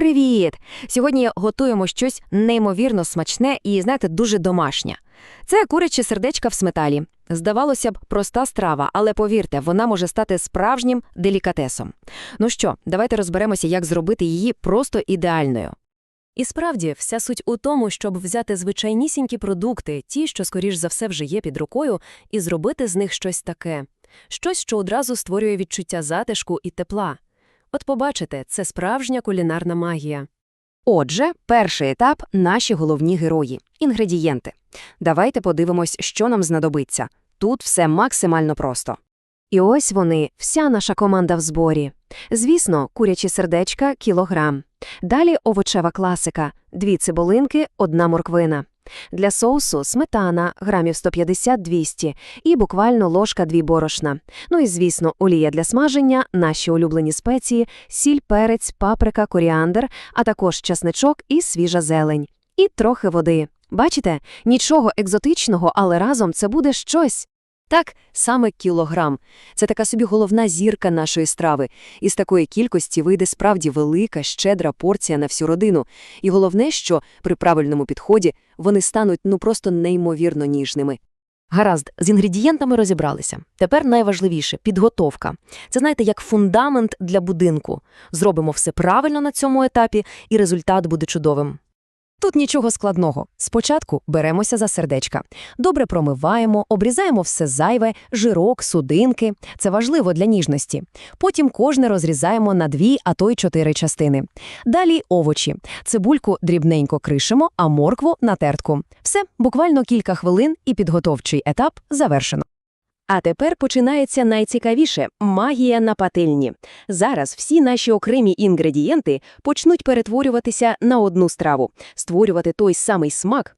Привіт! Сьогодні готуємо щось неймовірно смачне і, знаєте, дуже домашнє. Це курячі сердечка в сметалі. Здавалося б, проста страва, але повірте, вона може стати справжнім делікатесом. Ну що, давайте розберемося, як зробити її просто ідеальною. І справді, вся суть у тому, щоб взяти звичайнісінькі продукти, ті, що, скоріш за все, вже є під рукою, і зробити з них щось таке. Щось, що одразу створює відчуття затишку і тепла. От побачите, це справжня кулінарна магія. Отже, перший етап – наші головні герої – інгредієнти. Давайте подивимось, що нам знадобиться. Тут все максимально просто. І ось вони, вся наша команда в зборі. Звісно, курячі сердечка – кілограм. Далі овочева класика – дві цибулинки, одна морквина. Для соусу – сметана, грамів 150-200 і буквально ложка дві борошна. Ну і, звісно, олія для смаження, наші улюблені спеції, сіль, перець, паприка, коріандр, а також часничок і свіжа зелень. І трохи води. Бачите? Нічого екзотичного, але разом це буде щось. Так, саме кілограм. Це така собі головна зірка нашої страви. Із такої кількості вийде справді велика, щедра порція на всю родину. І головне, що при правильному підході вони стануть ну просто неймовірно ніжними. Гаразд, з інгредієнтами розібралися. Тепер найважливіше – підготовка. Це, знаєте, як фундамент для будинку. Зробимо все правильно на цьому етапі, і результат буде чудовим. Тут нічого складного. Спочатку беремося за сердечка. Добре промиваємо, обрізаємо все зайве, жирок, судинки. Це важливо для ніжності. Потім кожне розрізаємо на дві, а то й чотири частини. Далі овочі. Цибульку дрібненько кришимо, а моркву на тертку. Все, буквально кілька хвилин і підготовчий етап завершено. А тепер починається найцікавіше – магія на пательні. Зараз всі наші окремі інгредієнти почнуть перетворюватися на одну страву, створювати той самий смак.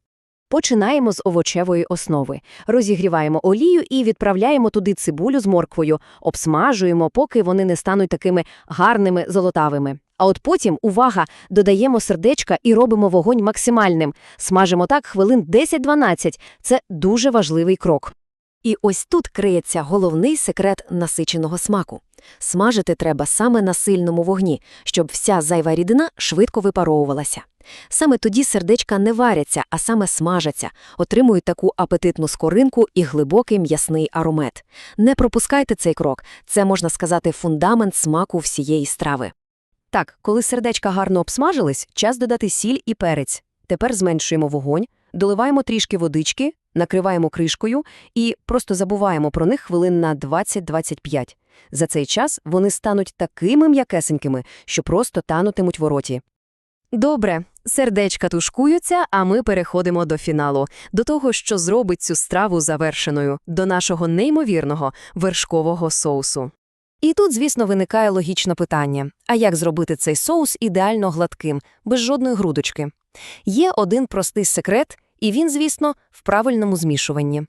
Починаємо з овочевої основи. Розігріваємо олію і відправляємо туди цибулю з морквою, обсмажуємо, поки вони не стануть такими гарними золотавими. А от потім, увага, додаємо сердечка і робимо вогонь максимальним. Смажимо так хвилин 10-12. Це дуже важливий крок. І ось тут криється головний секрет насиченого смаку. Смажити треба саме на сильному вогні, щоб вся зайва рідина швидко випаровувалася. Саме тоді сердечка не варяться, а саме смажаться, отримують таку апетитну скоринку і глибокий м'ясний аромат. Не пропускайте цей крок, це, можна сказати, фундамент смаку всієї страви. Так, коли сердечка гарно обсмажились, час додати сіль і перець. Тепер зменшуємо вогонь, доливаємо трішки водички, накриваємо кришкою і просто забуваємо про них хвилин на 20-25. За цей час вони стануть такими м'якесенькими, що просто танутимуть в роті. Добре, сердечка тушкуються, а ми переходимо до фіналу, до того, що зробить цю страву завершеною, до нашого неймовірного вершкового соусу. І тут, звісно, виникає логічне питання: а як зробити цей соус ідеально гладким, без жодної грудочки? Є один простий секрет, і він, звісно, в правильному змішуванні.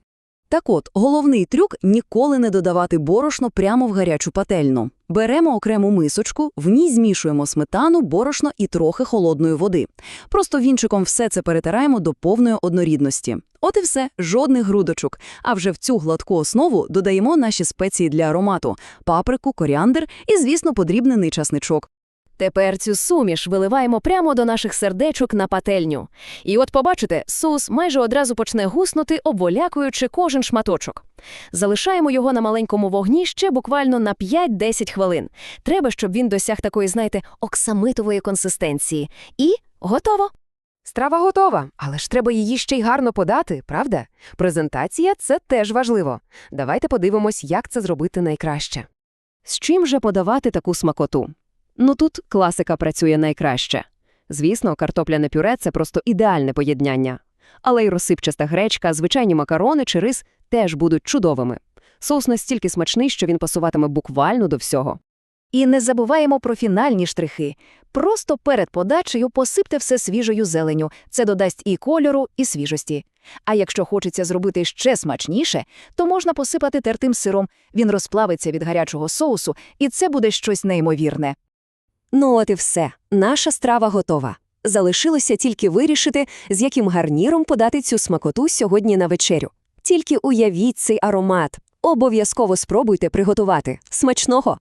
Так от, головний трюк – ніколи не додавати борошно прямо в гарячу пательну. Беремо окрему мисочку, в ній змішуємо сметану, борошно і трохи холодної води. Просто вінчиком все це перетираємо до повної однорідності. От і все, жодних грудочок. А вже в цю гладку основу додаємо наші спеції для аромату – паприку, коріандр і, звісно, подрібнений часничок. Тепер цю суміш виливаємо прямо до наших сердечок на пательню. І от побачите, соус майже одразу почне гуснути, обволякуючи кожен шматочок. Залишаємо його на маленькому вогні ще буквально на 5-10 хвилин. Треба, щоб він досяг такої, знаєте, оксамитової консистенції. І готово. Страва готова, але ж треба її ще й гарно подати, правда? Презентація – це теж важливо. Давайте подивимось, як це зробити найкраще. З чим же подавати таку смакоту? Ну тут класика працює найкраще. Звісно, картопляне пюре – це просто ідеальне поєднання. Але й розсипчаста гречка, звичайні макарони чи рис теж будуть чудовими. Соус настільки смачний, що він пасуватиме буквально до всього. І не забуваємо про фінальні штрихи. Просто перед подачею посипте все свіжою зеленю. Це додасть і кольору, і свіжості. А якщо хочеться зробити ще смачніше, то можна посипати тертим сиром. Він розплавиться від гарячого соусу, і це буде щось неймовірне. Ну от і все. Наша страва готова. Залишилося тільки вирішити, з яким гарніром подати цю смакоту сьогодні на вечерю. Тільки уявіть цей аромат. Обов'язково спробуйте приготувати. Смачного!